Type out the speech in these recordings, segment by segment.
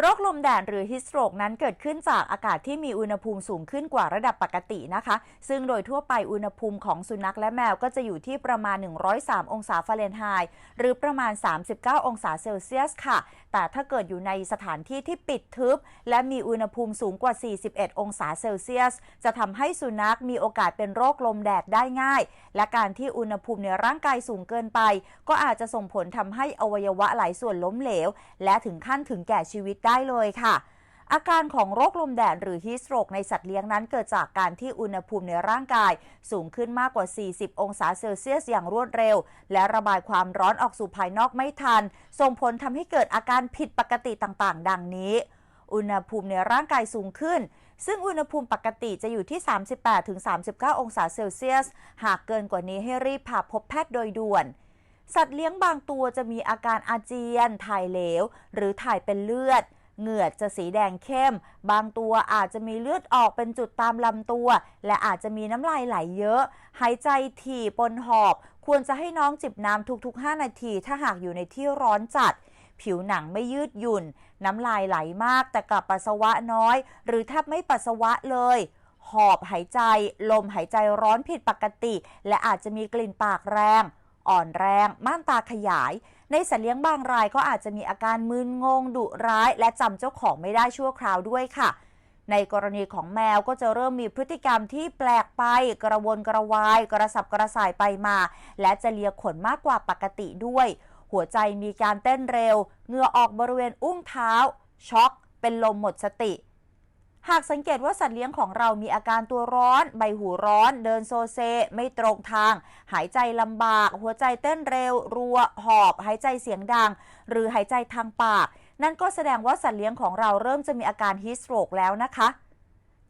โรคลมแดดหรือฮิสโตรกนั้นเกิดขึ้นจากอากาศที่มีอุณหภูมิสูงขึ้นกว่าระดับปกตินะคะ ซึ่งโดยทั่วไปอุณหภูมิของสุนัขและแมวก็จะอยู่ที่ประมาณ 103 องศาฟาเรนไฮต์หรือประมาณ 39 องศาเซลเซียสค่ะ แต่ถ้าเกิดอยู่ในสถานที่ที่ปิดทึบ และมีอุณหภูมิสูงกว่า 41 องศาเซลเซียส จะทำให้สุนัขมีโอกาสเป็นโรคลมแดดได้ง่าย และการที่อุณหภูมิในร่างกายสูงเกินไป ก็อาจจะส่งผลทำให้อวัยวะหลายส่วนล้มเหลว และถึงขั้นถึงแก่ชีวิตได้เลยค่ะ อาการของโรคลมแดดหรือฮีสโตรกในสัตว์เลี้ยงนั้นเกิดจากการที่อุณหภูมิในร่างกาย สูงขึ้นมากกว่า 40 องศาเซลเซียสอย่างรวดเร็ว และระบายความร้อนออกสู่ภายนอกไม่ทัน ส่งผลทำให้เกิดอาการผิดปกติต่างๆ ดังนี้ อุณหภูมิในร่างกายสูงขึ้น ซึ่งอุณหภูมิปกติจะอยู่ที่ 38-39 องศาเซลเซียส หากเกินกว่านี้ให้รีบพาพบแพทย์โดยด่วนสัตว์เลี้ยงบางตัวจะมีอาการอาเจียน ถ่ายเหลว หรือถ่ายเป็นเลือด เหงื่อจะสีแดงเข้ม บางตัวอาจจะมีเลือดออกเป็นจุดตามลำตัว และอาจจะมีน้ำลายไหลเยอะ หายใจถี่ปนหอบ ควรจะให้น้องจิบน้ำทุก ๆ 5 นาที ถ้าหากอยู่ในที่ร้อนจัด ผิวหนังไม่ยืดหยุ่น น้ำลายไหลมาก แต่กลับปัสสาวะน้อย หรือแทบไม่ปัสสาวะเลยหอบหายใจ ลมหายใจร้อนผิดปกติ และอาจจะมีกลิ่นปากแรง อ่อนแรง ม่านตาขยาย ในสัตว์เลี้ยงบางรายก็อาจจะมีอาการมึนงงดุร้าย และจำเจ้าของไม่ได้ชั่วคราวด้วยค่ะ ในกรณีของแมวก็จะเริ่มมีพฤติกรรมที่แปลกไป กระวนกระวาย กระสับกระส่ายไปมา และจะเลียขนมากกว่าปกติด้วย หัวใจมีการเต้นเร็วเหงื่อออกบริเวณอุ้งเท้า ช็อก เป็นลมหมดสติ หากสังเกตว่าสัตว์เลี้ยงของเรามีอาการตัวร้อน ใบหูร้อน เดินโซเซ ไม่ตรงทาง หายใจลำบาก หัวใจเต้นเร็ว รัว หอบ หายใจเสียงดัง หรือหายใจทางปาก นั่นก็แสดงว่าสัตว์เลี้ยงของเราเริ่มจะมีอาการฮิสโตรกแล้วนะคะ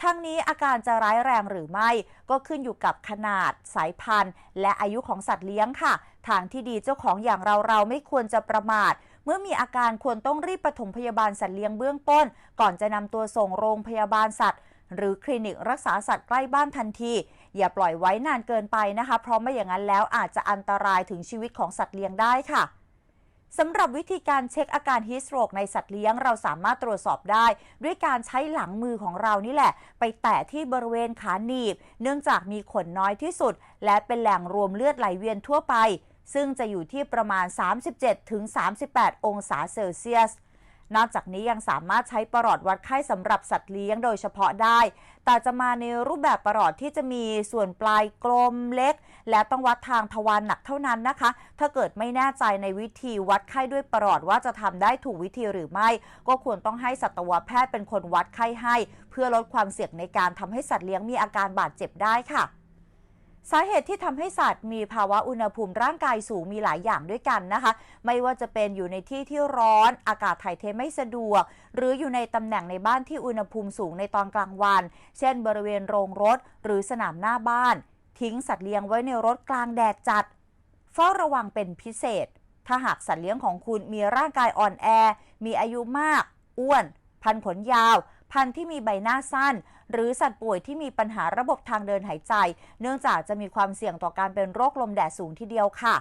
ทั้งนี้อาการจะร้ายแรงหรือไม่ ก็ขึ้นอยู่กับขนาด สายพันธุ์ และอายุของสัตว์เลี้ยงค่ะ ทางที่ดีเจ้าของอย่างเราเราไม่ควรจะประมาท เมื่อมีอาการควรต้องรีบปฐมพยาบาลสัตว์เลี้ยงเบื้องต้น ก่อนจะนำตัวส่งโรงพยาบาลสัตว์ หรือคลินิกรักษาสัตว์ใกล้บ้านทันที อย่าปล่อยไว้นานเกินไปนะคะ เพราะไม่อย่างนั้นแล้วอาจจะอันตรายถึงชีวิตของสัตว์เลี้ยงได้ค่ะสำหรับวิธีการเช็คอาการฮิสโตรกในสัตว์เลี้ยงเราสามารถตรวจสอบได้ ด้วยการใช้หลังมือของเรานี่แหละ ไปแตะที่บริเวณขาหนีบ เนื่องจากมีขนน้อยที่สุด และเป็นแหล่งรวมเลือดไหลเวียนทั่วไป ซึ่งจะอยู่ที่ประมาณ 37-38 องศาเซลเซียส นอกจากนี้ยังสามารถใช้ประหลอดวัดไข้สำหรับสัตว์เลี้ยงโดยเฉพาะได้ แต่จะมาในรูปแบบประหลอดที่จะมีส่วนปลายกลมเล็ก และต้องวัดทางทวารหนักเท่านั้นนะคะ ถ้าเกิดไม่แน่ใจในวิธีวัดไข้ด้วยประหลอดว่าจะทำได้ถูกวิธีหรือไม่ ก็ควรต้องให้สัตวแพทย์เป็นคนวัดไข้ให้ เพื่อลดความเสี่ยงในการทำให้สัตว์เลี้ยงมีอาการบาดเจ็บได้ค่ะ สาเหตุที่ทำให้สัตว์มีภาวะอุณหภูมิร่างกายสูงมีหลายอย่างด้วยกันนะคะ ไม่ว่าจะเป็นอยู่ในที่ที่ร้อน อากาศถ่ายเทไม่สะดวก หรืออยู่ในตำแหน่งในบ้านที่อุณหภูมิสูงในตอนกลางวัน เช่น บริเวณโรงรถ หรือสนามหน้าบ้าน ทิ้งสัตว์เลี้ยงไว้ในรถกลางแดดจัดเฝ้าระวังเป็นพิเศษ ถ้าหากสัตว์เลี้ยงของคุณมีร่างกายอ่อนแอ มีอายุมาก อ้วน พันขนยาว พันธุ์ที่มีใบหน้าสั้น หรือสัตว์ป่วยที่มีปัญหาระบบทางเดินหายใจ เนื่องจากจะมีความเสี่ยงต่อการเป็นโรคลมแดดสูงทีเดียวค่ะ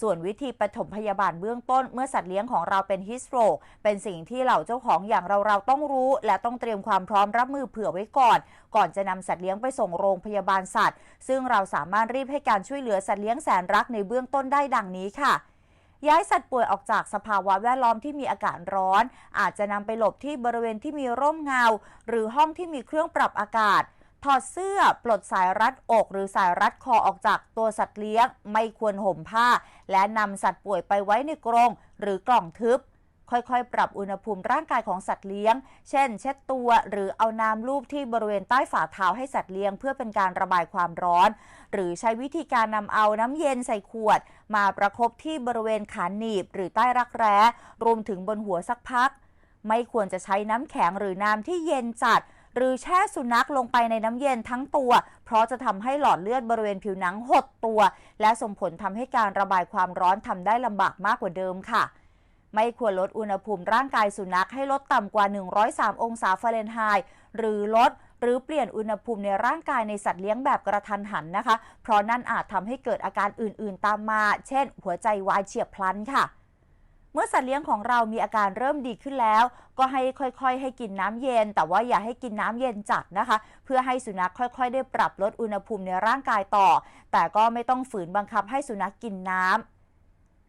ส่วนวิธีปฐมพยาบาลเบื้องต้นเมื่อสัตว์เลี้ยงของเราเป็นฮิสโตรเป็นสิ่งที่เหล่าเจ้าของอย่างเราเราต้องรู้ และต้องเตรียมความพร้อมรับมือเผื่อไว้ก่อน ก่อนจะนำสัตว์เลี้ยงไปส่งโรงพยาบาลสัตว์ ซึ่งเราสามารถรีบให้การช่วยเหลือสัตว์เลี้ยงแสนรักในเบื้องต้นได้ดังนี้ค่ะ ย้ายสัตว์ป่วยออกจากสภาวะแวดล้อมที่มีอากาศร้อน อาจจะนำไปหลบที่บริเวณที่มีร่มเงา หรือห้องที่มีเครื่องปรับอากาศถอดเสื้อปลดสายรัดอกหรือสายรัดคอออกจากตัวสัตว์เลี้ยง ไม่ควรห่มผ้า และนำสัตว์ป่วยไปไว้ในกรงหรือกล่องทึบ ค่อยๆ ปรับอุณหภูมิร่างกายของสัตว์เลี้ยง เช่น เช็ดตัว หรือเอาน้ำลูบที่บริเวณใต้ฝ่าเท้าให้สัตว์เลี้ยง เพื่อเป็นการระบายความร้อน หรือใช้วิธีการนำเอาน้ำเย็นใส่ขวด มาประคบที่บริเวณขาหนีบ หรือใต้รักแร้ รวมถึงบนหัวสักพัก ไม่ควรจะใช้น้ำแข็งหรือน้ำที่เย็นจัดหรือแช่สุนัขลงไปในน้ำเย็นทั้งตัว เพราะจะทำให้หลอดเลือดบริเวณผิวหนังหดตัว และส่งผลทำให้การระบายความร้อนทำได้ลำบากมากกว่าเดิมค่ะ ไม่ควรลดอุณหภูมิร่างกายสุนัขให้ลดต่ำกว่า 103 องศาฟาเรนไฮต์หรือลดหรือเปลี่ยนอุณหภูมิในร่างกายในสัตว์เลี้ยงแบบกระทันหันนะคะ เพราะนั่นอาจทำให้เกิดอาการอื่น ๆ ตามมา เช่น หัวใจวายเฉียบพลันค่ะเมื่อสัตว์เลี้ยงของเรามีอาการเริ่มดีขึ้นแล้ว ก็ให้ค่อยๆ ให้กินน้ำเย็น แต่ว่าอย่าให้กินน้ำเย็นจัดนะคะ เพื่อให้สุนัขค่อยๆ ได้ปรับลดอุณหภูมิในร่างกายต่อ แต่ก็ไม่ต้องฝืนบังคับให้สุนัขกินน้ำ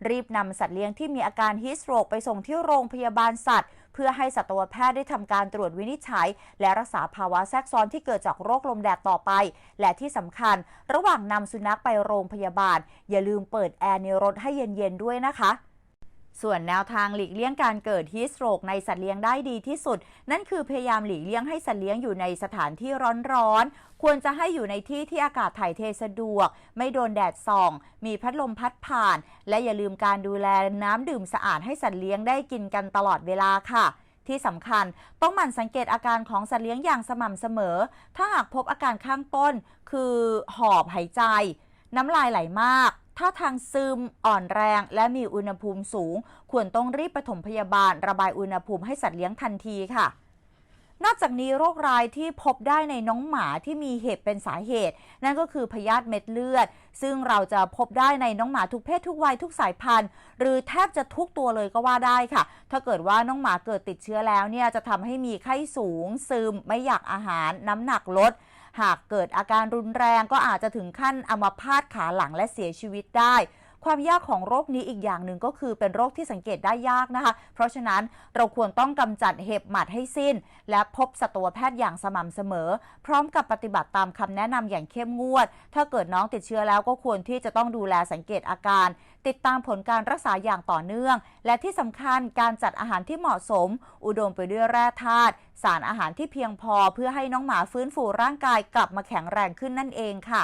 รีบนำสัตว์เลี้ยงที่มีอาการฮิสโตรกไปส่งที่โรงพยาบาลสัตว์ เพื่อให้สัตวแพทย์ได้ทำการตรวจวินิจฉัย และรักษาภาวะแทรกซ้อนที่เกิดจากโรคลมแดดต่อไป และที่สำคัญ ระหว่างนำสุนัขไปโรงพยาบาล อย่าลืมเปิดแอร์ในรถให้เย็นๆด้วยนะคะ ส่วนแนวทางหลีกเลี่ยงการเกิดฮีสโตรกในสัตว์เลี้ยงได้ดีที่สุด นั่นคือพยายามหลีกเลี่ยงให้สัตว์เลี้ยงอยู่ในสถานที่ร้อนๆ ควรจะให้อยู่ในที่ที่อากาศถ่ายเทสะดวก ไม่โดนแดดส่อง มีพัดลมพัดผ่าน และอย่าลืมการดูแลน้ำดื่มสะอาดให้สัตว์เลี้ยงได้กินกันตลอดเวลาค่ะที่สำคัญต้องหมั่นสังเกตอาการของสัตว์เลี้ยงอย่างสม่ำเสมอ ถ้าหากพบอาการข้างต้น คือหอบหายใจ น้ำลายไหลมาก ถ้าทางซึมอ่อนแรง และมีอุณหภูมิสูง ควรต้องรีบปฐมพยาบาล ระบายอุณหภูมิให้สัตว์เลี้ยงทันทีค่ะ นอกจากนี้โรคร้ายที่พบได้ในน้องหมาที่มีเห็บเป็นสาเหตุ นั่นก็คือพยาธิเม็ดเลือด ซึ่งเราจะพบได้ในน้องหมาทุกเพศทุกวัยทุกสายพันธุ์ หรือแทบจะทุกตัวเลยก็ว่าได้ค่ะ ถ้าเกิดว่าน้องหมาเกิดติดเชื้อแล้วเนี่ยจะทำให้มีไข้สูง ซึม ไม่อยากอาหาร น้ำหนักลด หากเกิดอาการรุนแรงก็อาจจะถึงขั้นอัมพาตขาหลังและเสียชีวิตได้ ความยากของโรคนี้อีกอย่างหนึ่งก็คือเป็นโรคที่สังเกตได้ยากนะคะ เพราะฉะนั้นเราควรต้องกำจัดเห็บหมัดให้สิ้น และพบสัตวแพทย์อย่างสม่ำเสมอ พร้อมกับปฏิบัติตามคำแนะนำอย่างเข้มงวด ถ้าเกิดน้องติดเชื้อแล้วก็ควรที่จะต้องดูแลสังเกตอาการ ติดตามผลการรักษาอย่างต่อเนื่อง และที่สำคัญการจัดอาหารที่เหมาะสม อุดมไปด้วยแร่ธาตุสารอาหารที่เพียงพอเพื่อให้น้องหมาฟื้นฟูร่างกายกลับมาแข็งแรงขึ้นนั่นเองค่ะ